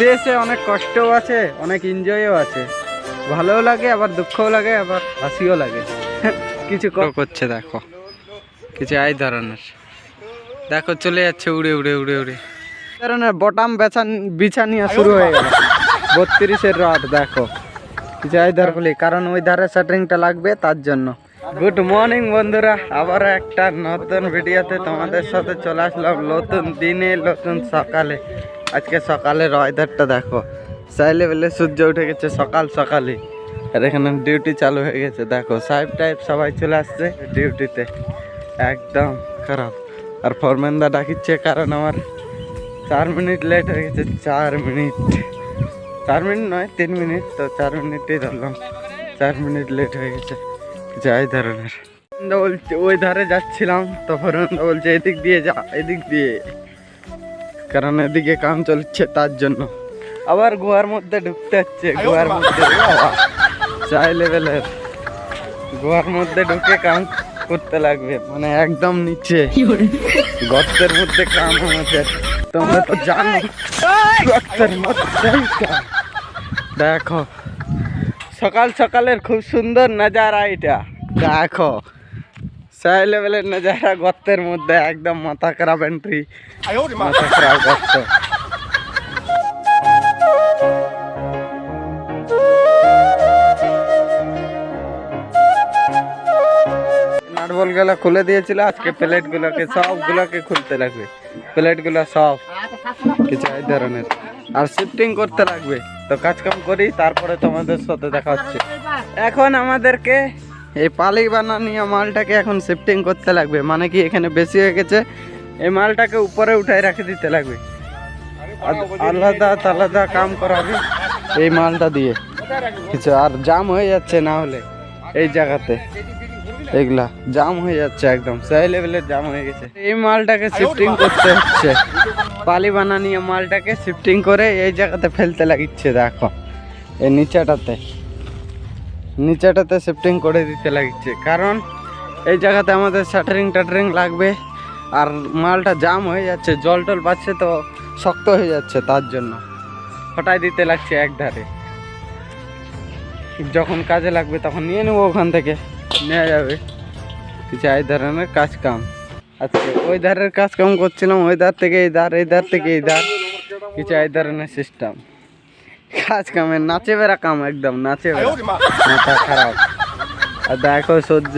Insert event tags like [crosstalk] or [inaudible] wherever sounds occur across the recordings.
বিদেশে অনেক কষ্টও আছে অনেক এনজয়ও আছে। ভালোও লাগে আবার দুঃখও লাগে আবার হাসিও লাগে। কিছু করছে দেখো। কিছু এই ধরনের দেখো চলে যাচ্ছে উড়ে উড়ে উড়ে উড়ে। ধরনের বটাম বেচা বিছানিয়া শুরু হয়ে গেল। বত্রিশের রড দেখো। কিছু এই ধরগুলি কারণ ওই ধারে শাটারিংটা লাগবে তার জন্য। গুড মর্নিং বন্ধুরা। আবার একটা নতুন ভিডিওতে তোমাদের সাথে চলে আসলাম নতুন দিনে, নতুন সকালে। আজকে সকালের ওয়েদারটা দেখো। সাইলে বেলে সূর্য উঠে গেছে সকাল সকালে আর এখানে ডিউটি চালু হয়ে গেছে। দেখো, সাহেব টাইপ সবাই চলে আসছে ডিউটিতে একদম খারাপ। আর ফরম্যানদা ডাকিচ্ছে কারণ আমার চার মিনিট লেট হয়ে গেছে। চার মিনিট। চার মিনিট নয়, তিন মিনিট। তো চার মিনিটেই ধরলাম। চার মিনিট লেট হয়ে গেছে। যাই ধরনের বলছে ওই ধারে যাচ্ছিলাম তো ফরম্যানদা বলছে এদিক দিয়ে যা এদিক দিয়ে। কারণ এদিকে কাম চলছে তার জন্য। আবার গোয়ার মধ্যে ঢুকতে হচ্ছে গোয়ার মধ্যে। চাই লেভেলের গোয়ার মধ্যে ঢুকে কাম করতে লাগবে মানে একদম নিচে। গর্তের মধ্যে কাম আমাদের। তোমরা তো জানো গর্তের মধ্যেই কাম। দেখো সকাল সকালের খুব সুন্দর নজারা এটা। দেখো, সাই লেভেলের নজারা গর্তের মধ্যে একদম মাথা খারাপ এন্ট্রি মাথা খারাপ গর্ত। খুলে দিয়েছিল, আজকে প্লেট গুলোকে সবগুলোকে খুলতে লাগবে। প্লেটগুলো সব কিছু এই ধরনের। আর শিফটিং করতে লাগবে। তো কাজ কাম করি, তারপরে তোমাদের সাথে দেখা হচ্ছে। এখন আমাদেরকে এই পালি বানানিয়া মালটাকে এখন শিফটিং করতে লাগবে। মানে কি এখানে বেশি হয়ে গেছে, এই মালটাকে উপরে উঠায় রেখে দিতে লাগবে। আলাদা আলাদা কাম করাবে এই মালটা দিয়ে। কিছু আর জাম হয়ে যাচ্ছে না হলে এই জায়গাতে। এগুলা জাম হয়ে যাচ্ছে একদম। সেই লেভেলের জাম হয়ে গেছে। এই মালটাকে শিফটিং করতে হচ্ছে। পালি বানানিয়ে মালটাকে শিফটিং করে এই জায়গাতে ফেলতে লাগিচ্ছে দেখো। এই নিচাটাতে। নিচাটাতে শিফটিং করে দিতে লাগিচ্ছে। কারণ এই জায়গাতে আমাদের শাটারিং টাটারিং লাগবে। আর মালটা জাম হয়ে যাচ্ছে জল টল পাচ্ছে তো শক্ত হয়ে যাচ্ছে তার জন্য। হটাই দিতে লাগছে এক ধারে যখন কাজে লাগবে তখন নিয়ে নেব ওখান থেকে। নেওয়া যাবে। কিছু এই ধরনের কাজ কাম। আজকে ওই ধারের কাজ কাম করছিলাম ওই ধার থেকে এই ধার এই ধার থেকে এই ধার। কিছু এই ধরনের সিস্টেম কাজ কামের নাচে বেড়া কাম একদম নাচে বেড়া। মাথা খারাপ। আর দেখো সূর্য।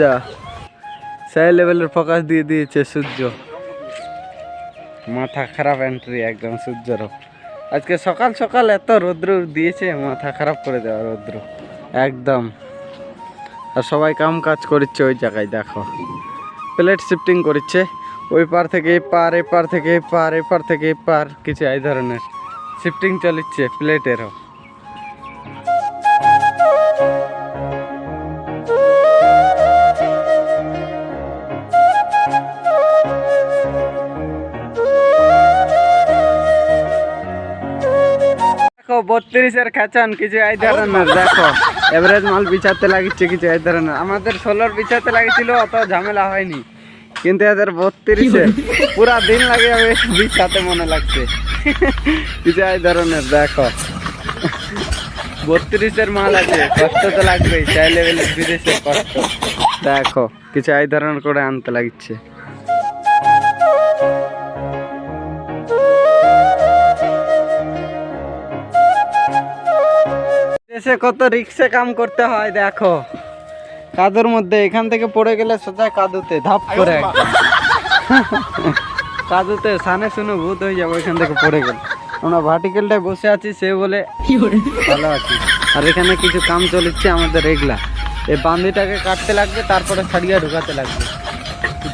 সেই লেভেলের ফোকাস দিয়ে দিয়েছে সূর্য। মাথা খারাপ এন্ট্রি একদম সূর্যরও। আজকে সকাল সকাল এত রৌদ্র দিয়েছে মাথা খারাপ করে দেওয়া রৌদ্র। একদম। আর সবাই কাম কাজ করছে ওই জায়গায়, দেখো। প্লেট শিফটিং করছে। ওই পার থেকে পার, এই পার থেকে পার, এই পার থেকে পার, কিছু এই ধরনের শিফটিং চলিচ্ছে প্লেটেরও দেখো, বত্রিশের খেচান, কিছু এই ধরনের, দেখো। এভারেজ মাল বিছাতে লাগিচ্ছে কিছু এই ধরনের। আমাদের ষোলোর বিছাতে লাগিয়েছিল অত ঝামেলা হয়নি। কিন্তু এদের বত্রিশে পুরা দিন লাগে বিছাতে মনে লাগছে। কিছু এই ধরনের দেখো। বত্রিশের মাল আছে কষ্ট তো লাগবেই চাইলে বিদেশের কষ্ট। দেখো কিছু এই ধরনের করে আনতে লাগছে দেশে কত রিক্সে কাম করতে হয় দেখো। কাদুর মধ্যে এখান থেকে পড়ে গেলে সোজা কাদুতে ধাপ করে। কাদুতে সানে শুনে ভূত হয়ে যাব এখান থেকে পড়ে গেলে। আমরা ভার্টিক্যালটায় বসে আছি সে বলে ভালো আছি। আর এখানে কিছু কাম চলেছে আমাদের এগুলা। এই বান্দিটাকে কাটতে লাগবে তারপরে সারিয়া ঢুকাতে লাগবে।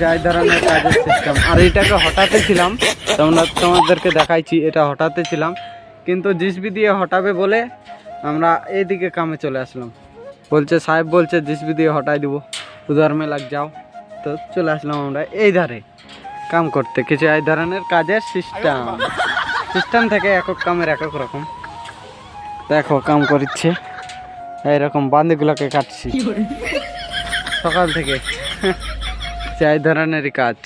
যাই ধরনের কাজের সিস্টেম আর এটাকে হঠাতে ছিলাম তোমরা তোমাদেরকে দেখাইছি এটা হঠাতে ছিলাম। কিন্তু জিসবি দিয়ে হটাবে বলে আমরা এইদিকে কামে চলে আসলাম। বলছে সাহেব বলছে জিসবি দিয়ে হটাই দিব। উধার মেলাক যাও। তো চলে আসলাম আমরা এই ধারে কাম করতে। কিছু এই ধরনের কাজের সিস্টেম সিস্টেম থেকে একক কামের একক রকম। দেখো কাম করছে এইরকম বান্দিগুলোকে কাটছি। সকাল থেকে। এই ধরনেরই কাজ।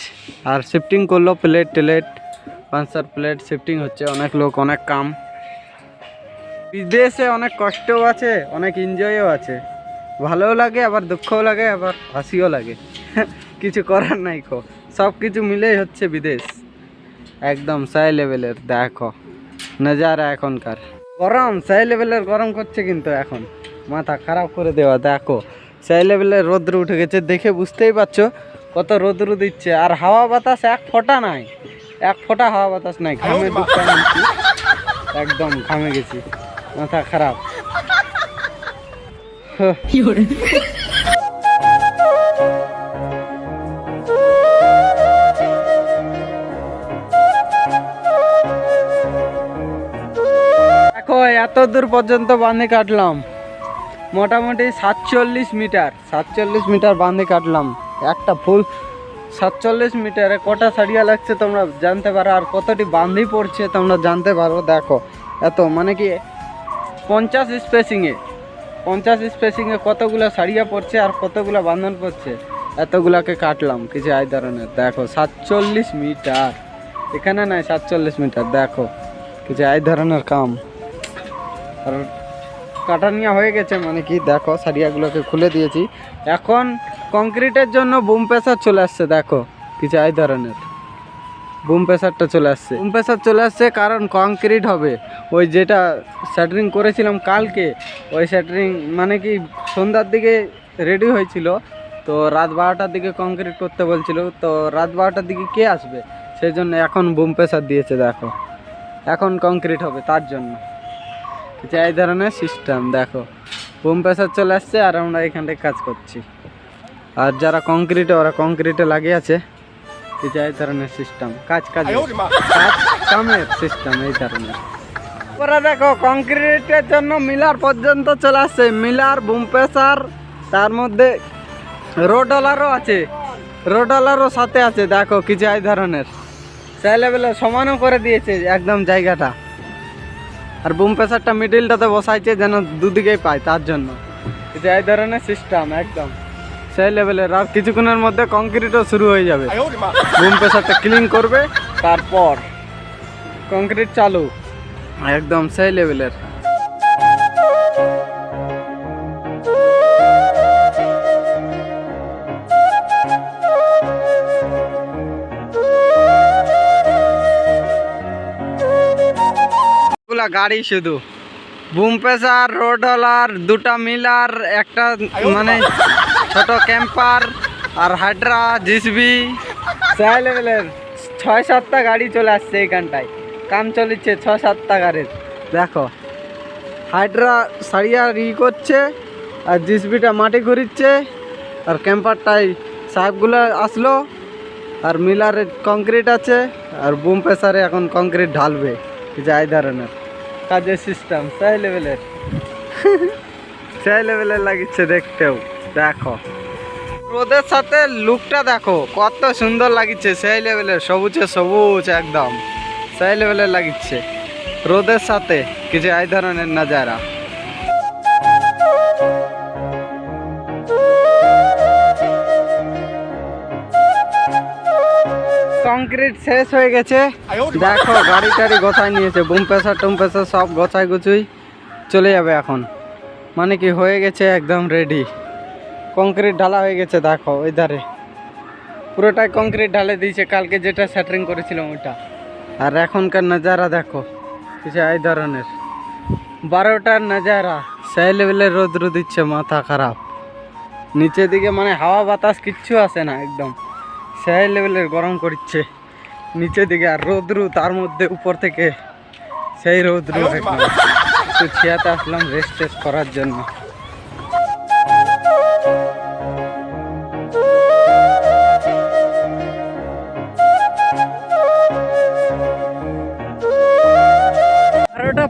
আর শিফটিং করল প্লেট টেলেট পাঁচশার প্লেট শিফটিং হচ্ছে। অনেক লোক অনেক কাম। বিদেশে অনেক কষ্টও আছে, অনেক এনজয়ও আছে। ভালোও লাগে, আবার দুঃখও লাগে, আবার হাসিও লাগে। [laughs] কিছু করার নাই কো। সব কিছু মিলেই হচ্ছে বিদেশ। একদম সাই লেভেলের, দেখো। নজারা এখনকার। গরম, সাই লেভেলের গরম করছে কিন্তু এখন। মাথা খারাপ করে দেওয়া, দেখো। সাই লেভেলের রোদ্র উঠে গেছে, দেখে বুঝতেই পারছ কত রোদ্র দিচ্ছে। আর হাওয়া বাতাস এক ফোঁটা নাই। এক ফোঁটা হাওয়া বাতাস নাই, ঘামে একদম ঘামে গেছি। মাথা খারাপ। দেখো, এত দূর পর্যন্ত বাঁধে কাটলাম। মোটামুটি সাতচল্লিশ মিটার সাতচল্লিশ মিটার বাঁধে কাটলাম। একটা ফুল সাতচল্লিশ মিটারে কটা সারিয়া লাগছে তোমরা জানতে পারো, আর কতটি বাঁধি পড়ছে তোমরা জানতে পারো, দেখো। এত মানে কি পঞ্চাশ স্পেসিংয়ে পঞ্চাশ স্পেসিংয়ে কতগুলো সারিয়া পড়ছে আর কতগুলো বান্ধন পড়ছে? এতগুলাকে কাটলাম, কিছু আই ধরনের দেখো, সাতচল্লিশ মিটার। এখানে নাই সাতচল্লিশ মিটার, দেখো, কিছু আই ধরনের কাম। আর কাটা নেওয়া হয়ে গেছে মানে কি, দেখো, সারিয়াগুলোকে খুলে দিয়েছি। এখন কংক্রিটের জন্য বুম প্রেসার চলে আসছে, দেখো, কিছু এই ধরনের বুম প্রেসারটা চলে আসছে। বুম প্রেসার চলে আসছে কারণ কংক্রিট হবে। ওই যেটা স্যাটারিং করেছিলাম কালকে, ওই স্যাটারিং মানে কি সন্ধ্যার দিকে রেডি হয়েছিল। তো রাত বারোটার দিকে কংক্রিট করতে বলছিল। তো রাত বারোটার দিকে কে আসবে? সেই জন্য এখন বুম প্রেসার দিয়েছে, দেখো। এখন কংক্রিট হবে তার জন্য। যে এই ধরনের সিস্টেম দেখো। বুম প্রেসার চলে আসছে আর আমরা এখানটায় কাজ করছি। আর যারা কংক্রিটে ওরা কংক্রিটে লাগিয়ে আছে। এই যে এই ধরনের সিস্টেম কাজ কাজ। কাজ কামের সিস্টেম এই ধরনের। ওরা দেখো কংক্রিটের জন্য মিলার পর্যন্ত চলে আসছে। মিলার বুম প্রেসার তার মধ্যে রোডলারও আছে। রোডলারও সাথে আছে দেখো কিছু এই ধরনের। সেই লেভেলে সমানও করে দিয়েছে একদম জায়গাটা। আর বুম প্রেসারটা মিডিলটাতে বসাইছে যেন দুদিকেই পায় তার জন্য। এই ধরনের সিস্টেম একদম। সেই লেভেলের আর কিছুক্ষণের মধ্যে কংক্রিটও শুরু হয়ে যাবে। বুম প্রেশারটা ক্লিন করবে তারপর কংক্রিট চালু। একদম সেই লেভেলের গাড়ি শুধু। বুম প্রেসার রোড হলার দুটা মিলার একটা মানে ছোট ক্যাম্পার আর হাইড্রা জিসবি। সেই লেভেলের ছয় সাতটা গাড়ি চলে আসছে এইখানটায়। কাম চলেছে ছ সাতটা গাড়ির। দেখো, হাইড্রা সারিয়া ই করছে আর জিসবিটা মাটি ঘুরিচ্ছে আর ক্যাম্পারটাই সাহেবগুলো আসলো আর মিলারের কংক্রিট আছে আর বুম প্রেসারে এখন কংক্রিট ঢালবে যাই ধরনের কাজের সিস্টেম সেই লেভেলের সেই লেভেলের লাগিচ্ছে দেখতেও। দেখো। রোদের সাথে লুকটা দেখো, কত সুন্দর লাগিচ্ছে সেই লেভেলের সবুজে সবুজ একদম। সেই লেভেলের লাগিচ্ছে রোদের সাথে, কিছু এই ধরনের নাজারা। কংক্রিট শেষ হয়ে গেছে। দেখো, গাড়ি টাড়ি গোছায় নিয়েছে বুম প্রেসার টুম প্রেসার সব গোছায় গুছুই চলে যাবে এখন। মানে কি হয়ে গেছে, একদম রেডি কংক্রিট ঢালা হয়ে গেছে দেখো ওই ধারে পুরোটাই কংক্রিট ঢালে দিয়েছে কালকে যেটা স্যাটারিং করেছিলাম ওইটা। আর এখনকার নাজারা দেখো কিছু এই ধরনের। বারোটার নজারা সেই লেভেলের রোদ্র দিচ্ছে মাথা খারাপ। নিচের দিকে মানে হাওয়া বাতাস কিচ্ছু আসে না একদম। সেই লেভেলের গরম করছে নিচের দিকে আর রোদ্রু তার মধ্যে উপর থেকে সেই রোদ্রু একটু ছিয়াতে আসলাম রেস্ট টেস্ট করার জন্য।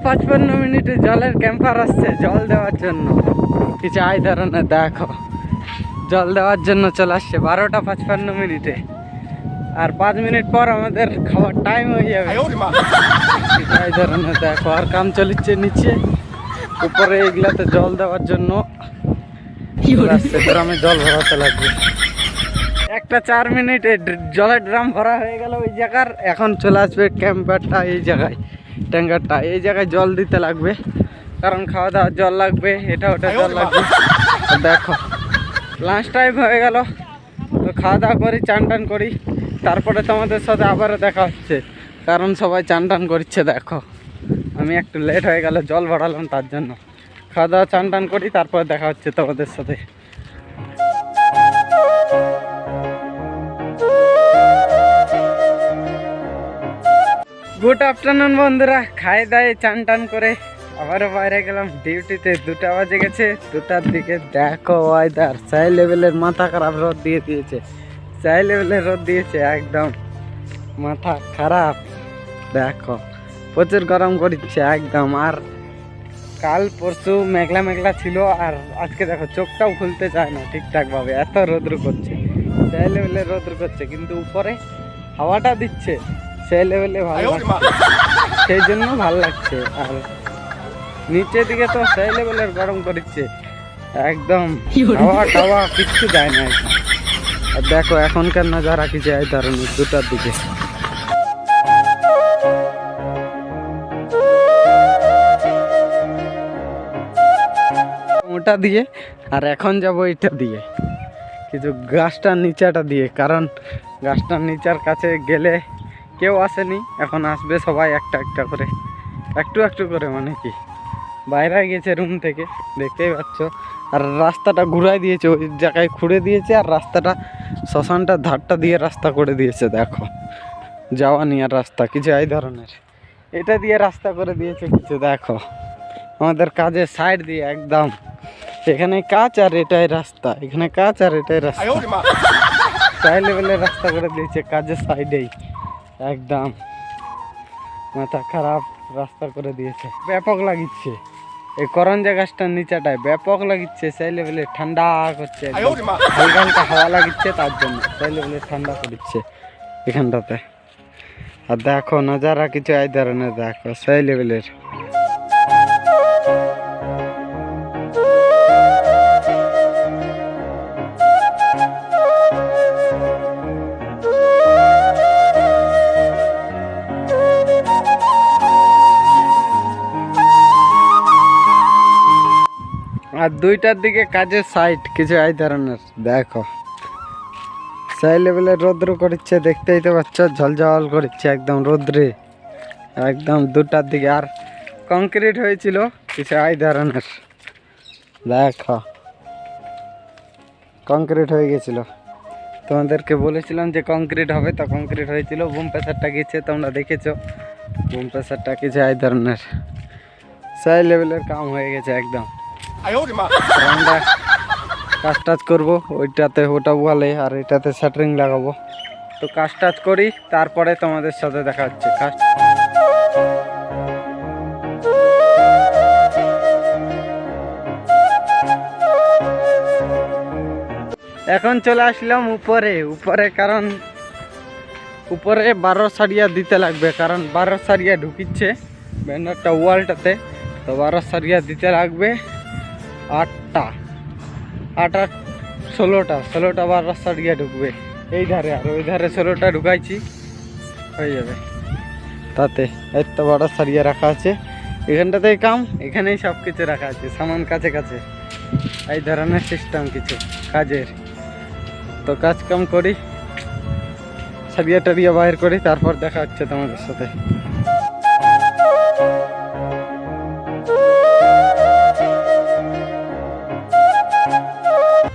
পাঁচপান্ন মিনিটে জলের ক্যাম্পার আসছে জল দেওয়ার জন্য। কিছু আই ধরনের দেখো। জল দেওয়ার জন্য চলে আসছে বারোটা পাঁচপান্ন মিনিটে। আর পাঁচ মিনিট পর আমাদের খাওয়ার টাইম হয়ে যাবে। কিছু এই ধরনের দেখো। আর কাম চলিচ্ছে নিচে। উপরে এগুলাতে জল দেওয়ার জন্য আসছে ড্রামে জল ভরাতে লাগবে। একটা চার মিনিটে জলের ড্রাম ভরা হয়ে গেল ওই জায়গার। এখন চলে আসবে ক্যাম্পারটা এই জায়গায়। ট্যাঙ্কারটা এই জায়গায় জল দিতে লাগবে। কারণ খাওয়া দাওয়ার জল লাগবে এটা ওটা জল লাগবে। দেখো লাঞ্চ টাইম হয়ে গেল। তো খাওয়া দাওয়া করি চান টান করি। তারপরে তোমাদের সাথে আবারও দেখা হচ্ছে। কারণ সবাই চান টান করছে দেখো। আমি একটু লেট হয়ে গেল জল ভরালাম তার জন্য। খাওয়া দাওয়া চান টান করি তারপরে দেখা হচ্ছে তোমাদের সাথে। গুড আফটারনুন বন্ধুরা। খাই দায়ে চান টান করে আবারও বাইরে গেলাম। ডিউটিতে দুটা বাজে গেছে। দুটার দিকে দেখো ওয়েদার সাই লেভেলের মাথা খারাপ রোদ দিয়ে দিয়েছে। সাই লেভেলের রোদ দিয়েছে একদম। মাথা খারাপ। দেখো, প্রচুর গরম করছে একদম। আর কাল পরশু মেঘলা মেঘলা ছিল, আর আজকে দেখো চোখটাও খুলতে চায় না ঠিকঠাকভাবে। এত রোদ্র করছে। সেই লেভেলে রোদ্র করছে, কিন্তু উপরে হাওয়াটা দিচ্ছে। সেই লেভেলে ভালো লাগছে। সেই জন্য ভালো লাগছে। আর নিচের দিকে তো সেই লেভেলের গরম করছে একদম হাওয়া টাওয়া কিচ্ছু যায় না আর দেখো এখনকার নজারা কিছু এই ধরনের দুটার দিকে। ওটা দিয়ে আর এখন যাব এটা দিয়ে। কিছু গাছটার নিচাটা দিয়ে কারণ গাছটার নিচার কাছে গেলে কেউ আসেনি এখন আসবে সবাই একটা একটা করে। একটু একটু করে মানে কি? বাইরে গেছে রুম থেকে দেখতেই পাচ্ছ। আর রাস্তাটা ঘুরাই দিয়েছে ওই জায়গায় খুঁড়ে দিয়েছে আর রাস্তাটা শ্মশানটার ধারটা দিয়ে রাস্তা করে দিয়েছে দেখো। যাওয়া নিয়ে রাস্তা কিছু এই ধরনের। এটা দিয়ে রাস্তা করে দিয়েছে কিছু দেখো। আমাদের কাজের সাইড দিয়ে একদম। এখানে কাজ আর এটাই রাস্তা এখানে কাজ আর এটাই রাস্তা। সাই লেভেলের রাস্তা করে দিয়েছে কাজের সাইডেই একদম। মাথা খারাপ রাস্তা করে দিয়েছে। ব্যাপক লাগিচ্ছে। এই করঞ্জা গাছটার নিচাটায় ব্যাপক লাগিচ্ছে। সেই লেভেলে ঠান্ডা করছে হালকা হালকা হাওয়া লাগিচ্ছে তার জন্য। সেই লেভেলে ঠান্ডা করছে এখানটাতে। আর দেখো নজারা কিছু এই ধরনের দেখো সেই লেভেলের। আর দুইটার দিকে কাজের সাইড কিছু এই ধরনের দেখো। সেই লেভেলের রৌদ্র করছে, দেখতেই তো পাচ্ছ, ঝলঝল করছে একদম রৌদ্রে। একদম দুটার দিকে। আর কংক্রিট হয়েছিল, কিছু এই ধরনের দেখো। কংক্রিট হয়ে গেছিল। তোমাদেরকে বলেছিলাম যে কংক্রিট হবে, তো কংক্রিট হয়েছিল। বুম প্রেসারটা গেছে, তোমরা দেখেছ। বুম প্রেসারটা কিছু এই ধরনের সেই লেভেলের কাম হয়ে গেছে একদম। কাজ টাজ করব, ওইটাতে ওটা বলে আর এটাতে লাগাবো। তো কাজ টাজ করি, তারপরে তোমাদের সাথে দেখা হচ্ছে। কাজ এখন চলে আসলাম উপরে। উপরে কারণ উপরে বারো সারিয়া দিতে লাগবে, কারণ বারো সারিয়া ঢুকিচ্ছে ব্যানারটা ওয়ালটাতে তো বারো সারিয়া দিতে লাগবে। আটটা। আট আট ষোলোটা। ষোলোটা বারো সারিয়া ঢুকবে। এই ধারে আর, ওই ধারে ষোলোটা ঢুকাইছি, হয়ে যাবে। তাতে এত বড় সারিয়া রাখা আছে। এখানটাতেই কাম, এখানেই সব কিছু রাখা আছে, সামান কাছে কাছে। এই ধরনের সিস্টেম কিছু, কাজের। তো কাজ কাম করি সারিয়া টারিয়া বাইর করি, তারপর দেখা হচ্ছে তোমাদের সাথে।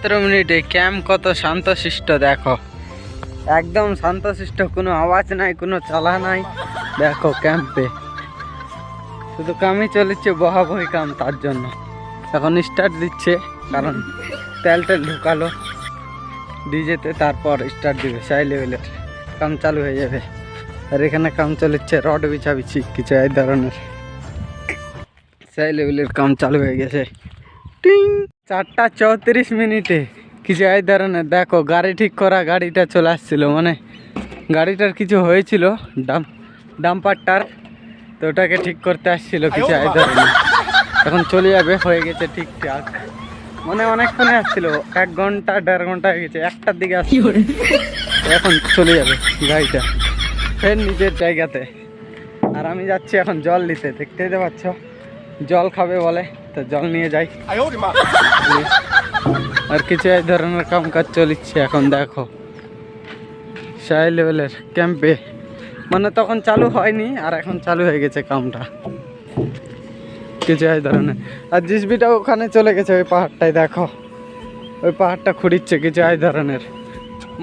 সতেরো মিনিটে ক্যাম্প কত শান্তশিষ্ট, দেখো। একদম শান্তশিষ্ট, কোনো আওয়াজ নাই, কোনো চালা নাই। দেখো ক্যাম্পে। শুধু কামই চলেছে, বহাবহি কাম তার জন্য। এখন স্টার্ট দিচ্ছে, কারণ তেল টেল ঢুকালো। ডিজেতে তারপর স্টার্ট দিবে, সাই লেভেলের কাম চালু হয়ে যাবে। আর এখানে কাম চলেছে, রড বিছাবিছি, কিছু এই ধরনের। সাই লেভেলের কাম চালু হয়ে গেছে। টিং! চারটা চৌত্রিশ মিনিটে। কিছু এই ধরনের দেখো গাড়ি ঠিক করা গাড়িটা চলে আসছিল মানে গাড়িটার কিছু হয়েছিল ডাম ডাম্পারটার তো ওটাকে ঠিক করতে আসছিল কিছু এই ধরনের। এখন চলে যাবে হয়ে গেছে ঠিকঠাক। মানে অনেকক্ষণে আসছিল এক ঘণ্টা দেড় ঘণ্টা হয়ে গেছে একটার দিকে আসছিল এখন চলে যাবে গাড়িটা ফের নিজের জায়গাতে। আর আমি যাচ্ছি এখন জল নিতে দেখতেই তো পাচ্ছ। জল খাবে বলে তো জল নিয়ে যাই। আর কিছু এই ধরনের কাম কাজ চলিচ্ছে এখন দেখো। সাই লেভেলের ক্যাম্পে মানে তখন চালু হয়নি আর এখন চালু হয়ে গেছে কামটা। কিছু এই ধরনের। আর জিসবিটা ওখানে চলে গেছে ওই পাহাড়টায় দেখো। ওই পাহাড়টা খুঁড়িচ্ছে কিছু এই ধরনের।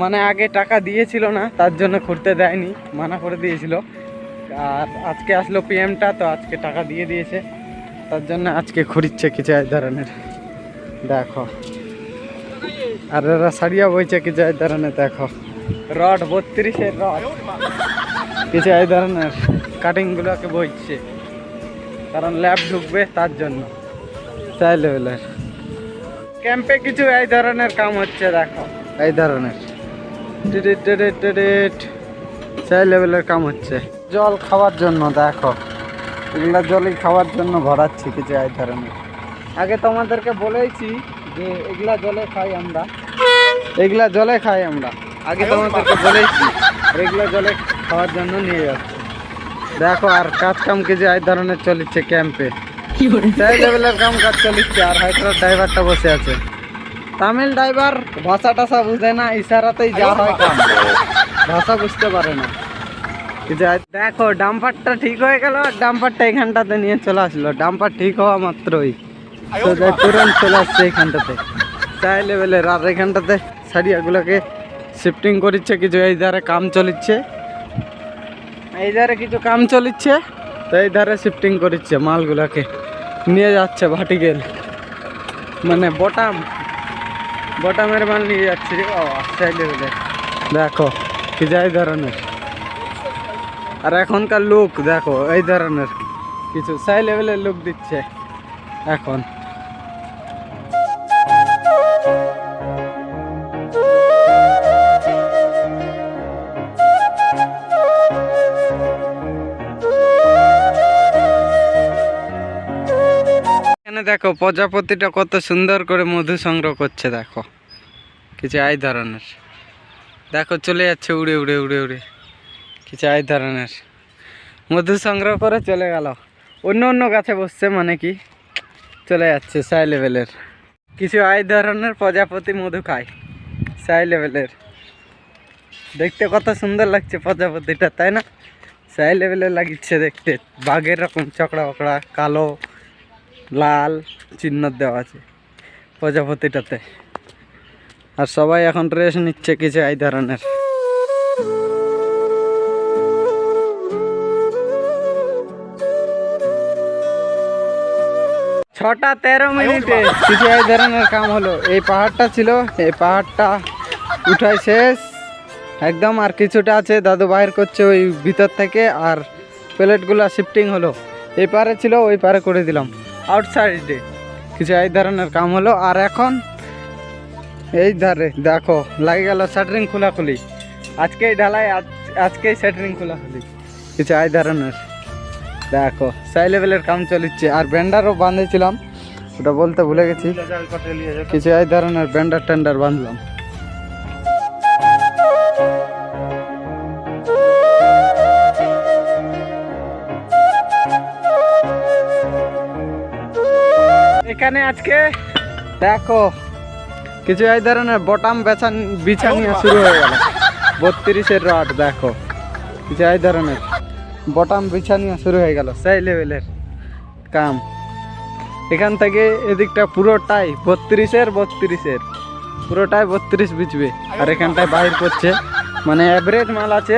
মানে আগে টাকা দিয়েছিল না তার জন্য খুঁড়তে দেয়নি মানা করে দিয়েছিল। আর আজকে আসলো পিএমটা তো আজকে টাকা দিয়ে দিয়েছে। তার জন্য আজকে খুঁড়িচ্ছে কিছু এক ধরনের দেখো। আর এরা সারিয়া বইছে কিছু এক ধরনের দেখো। রড, বত্রিশের রড। কিছু এক ধরনের কাটিংগুলোকে বইছে। কারণ ল্যাব ঢুকবে তার জন্য। তাই লেভেলের ক্যাম্পে কিছু এই ধরনের কাম হচ্ছে, দেখো। এই ধরনের। সেই লেভেলের কাম হচ্ছে। জল খাওয়ার জন্য, দেখো। এগুলা জলই খাওয়ার জন্য ভরাচ্ছি কিছু এই ধরনের আগে তোমাদেরকে বলেইছি যে এগুলা জলে খাই আমরা। এগুলা জলে খাই আমরা। আগে তোমাদেরকে বলেইছি আর এগুলা জলে খাওয়ার জন্য নিয়ে যাচ্ছি। দেখো আর কাজ কাম কিছু এই ধরনের চলিচ্ছে ক্যাম্পে। সেই লেভেলের কাম কাজ চলিচ্ছে আর হয়তো ড্রাইভারটা বসে আছে। তামিল ড্রাইভার ভাষা টাষা বুঝে না ইশারাতেই যা হয় কাম। ভাষা বুঝতে পারে না। দেখো ডাম্পারটা ঠিক হয়ে গেল ডাম্পারটা এখানটাতে নিয়ে চলে আসলো। ডাম্পার ঠিক হওয়া মাত্রই। সোজা তুরন্ত চলে আসছে এখানটাতে। চাই লেভেলের আর এখানটাতে সারিয়াগুলোকে শিফটিং করছে কিছু এই ধারে কাম চলিচ্ছে। এই ধারে কিছু কাম চলিচ্ছে তো এই ধারে শিফটিং করছে মালগুলোকে। নিয়ে যাচ্ছে ভাটিকেল মানে বটাম বটামের মাল নিয়ে যাচ্ছে। বাবা সেই লেভেলের। দেখো কি যাই ধরনের। আর এখনকার লুক দেখো, এই ধরনের কিছু। সাই লেভেলের লুক দিচ্ছে এখন দেখো, প্রজাপতিটা কত সুন্দর করে মধু সংগ্রহ করছে, দেখো। কিছু এই ধরনের। দেখো, চলে যাচ্ছে উড়ে উড়ে উড়ে উড়ে। কিছু এই ধরনের। মধু সংগ্রহ করে চলে গেল। অন্য অন্য গাছে বসছে মানে কি? চলে যাচ্ছে সাই লেভেলের। কিছু এই ধরনের প্রজাপতি মধু খায় সাই লেভেলের। দেখতে কত সুন্দর লাগছে প্রজাপতিটা, তাই না? সাই লেভেলের লাগিচ্ছে দেখতে। বাঘের রকম চকড়া বকড়া, কালো, লাল চিহ্ন দেওয়া আছে প্রজাপতিটাতে। আর সবাই এখন রেস্ট নিচ্ছে কিছু এই ধরনের। ছটা তেরো মিনিটে। কিছু এই ধরনের কাম হলো। এই পাহাড়টা ছিল এই পাহাড়টা উঠাই শেষ। একদম আর কিছুটা আছে দাদু বাইর করছে ওই ভিতর থেকে আর প্লেটগুলো শিফটিং হলো। এই পারে ছিল ওই পারে করে দিলাম। আউটসাইডে কিছু এই ধরনের কাম হলো আর এখন এই ধারে দেখো লাগে গেল শাটারিং খোলাখুলি। আজকেই ঢালাই আজ- আজকেই শাটারিং খোলাখুলি। কিছু এই ধরনের দেখো, সাই লেভেলের কাম চলিচ্ছে। আর ব্যান্ডারও বাঁধেছিলাম ওটা বলতে ভুলে গেছি। কিছু এই ধরনের ব্যান্ডার ট্যান্ডার বাঁধলাম এখানে আজকে দেখো, কিছু এই ধরনের বটাম বেছান বিছানিয়া শুরু হয়ে গেল। বত্রিশের রড, দেখো। কিছু এই ধরনের। বটাম বিছানিয়া শুরু হয়ে গেল, সেই লেভেলের কাম। এখান থেকে এদিকটা পুরোটাই বত্রিশের বত্রিশের পুরোটাই বত্রিশ বিচবে আর এখানটায় বাইর করছে মানে অ্যাভারেজ মাল আছে।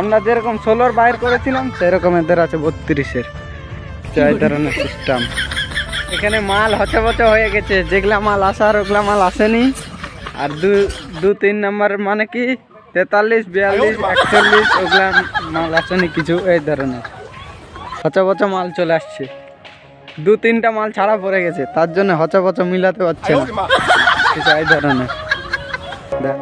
আমরা যেরকম ষোলোর বাইর করেছিলাম, সেরকম এদের আছে বত্রিশের। এই ধরনের সিস্টেম এখানে মাল হচ্ছে বচে হয়ে গেছে, যেগুলা মাল আসার ওগুলা মাল আসেনি। আর দু দু, তিন নাম্বার মানে কি? তেতাল্লিশ বিয়াল্লিশ একচল্লিশ ওগুলা মাল আসেনি কিছু এই ধরনের। হচা বচা মাল চলে আসছে। দু তিনটা মাল ছাড়া পড়ে গেছে তার জন্য হচা বচা মিলাতে পারছে না। কিছু এই ধরনের। দেখ।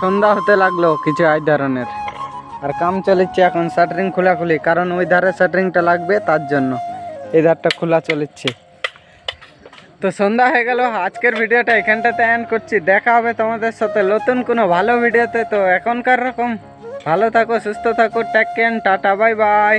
সন্ধ্যা হতে লাগল কিছু এই ধরনের। আর কাম চলেছে এখন শাটারিং খোলাখুলি, কারণ ওই ধারে শাটারিংটা লাগবে তার জন্য। এই ধারটা খোলা চলেছে তো সন্ধ্যা হয়ে গেল, আজকের ভিডিওটা এখানটাতে অ্যান্ড করছি। দেখা হবে তোমাদের সাথে নতুন কোনো ভালো ভিডিওতে। তো এখনকার রকম, ভালো থাকো, সুস্থ থাকো টেক কেন টাটা বাই বাই